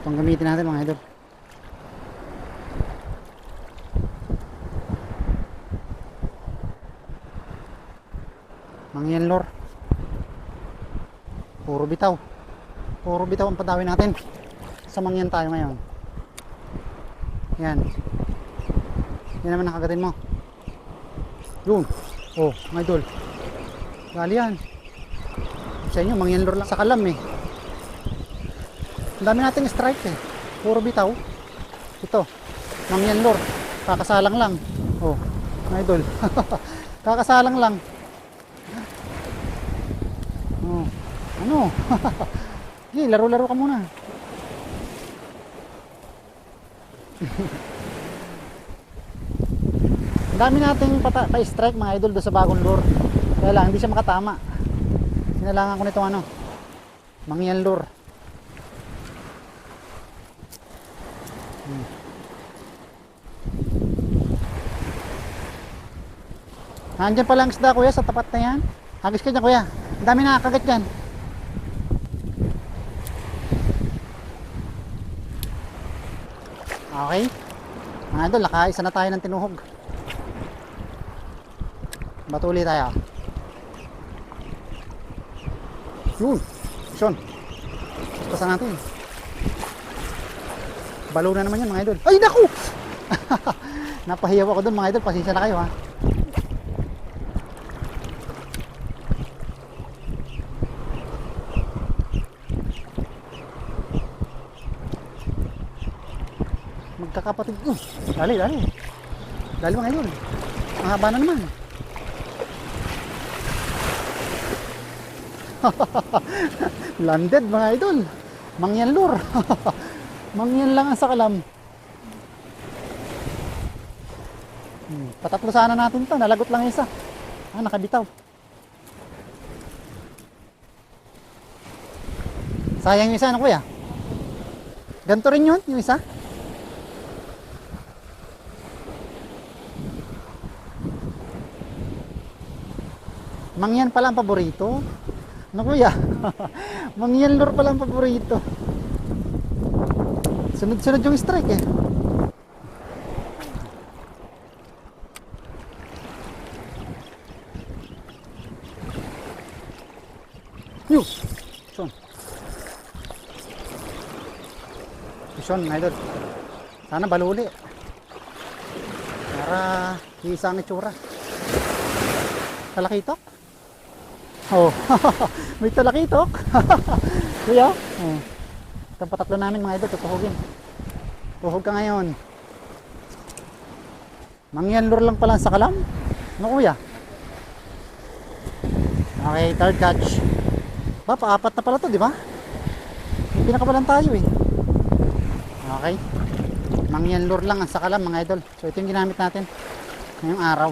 Itong gamitin natin mga idol. Mangyan lor. Puro bitaw. Puro bitaw ang padawin natin. Sa mangyan tayo ngayon. Yan. Yan naman nakagatin mo. Yun. Oh, mga idol. Gali yan. Sa inyo, mangyan lor lang sa kalam eh. Ang dami nating strike eh. Puro bitaw. Ito. Mangyan lor. Kakasalang lang. Oh, mga idol. Kakasalang lang. Oh. Ano? Sige, laro-laro ka muna. Ang dami nating pa-strike mga idol doon sa bagong lure. Kaya lang, hindi siya makatama. Sinalangan ko nitong ano, mangyan lure. Hmm. Nandiyan pala ang isda kuya sa tapat na yan. Hagis ka dyan kuya. Ang dami nakakagat dyan. Okay. Mga idol, nakaisa na tayo ng tinuhog. Batuli tayo. Yun. Sean. Pasan natin. Balo na naman yan mga idol. Ay, naku! Napahiyaw ako doon mga idol. Pasensya na kayo ha. Magkakapatid. Uh, dali, dali. Dali mga idol. Ang haba na naman. Landed mga idol. Mangyan lure. Mangyan lang ang sakalam. Hmm, patatlo sana natin to. Nalagot lang isa. Ah, nakabitaw. Sayang yung isa, ano kuya? Ganito rin yun, yung isa? Mangyan pala ang paborito. Ano kuya? Mangyan lure pala ang paborito. Sunod-sunod yung strike eh. Yo! Sean, mga idol. Sana baluli. Para isa ang itsura. Talakitok? Oh, may talakitok. Kuya? Oh. Itong patatlo namin mga idol, tutuhugin. Tuhog ka ngayon. Mangyan lure lang pala sa kalam. Ano kuya? Okay, third catch. Ba, paapat na pala to, di ba? May pinakabalan tayo eh. Okay. Mangyan lure lang ang sakalam mga idol. So ito yung ginamit natin ngayong araw.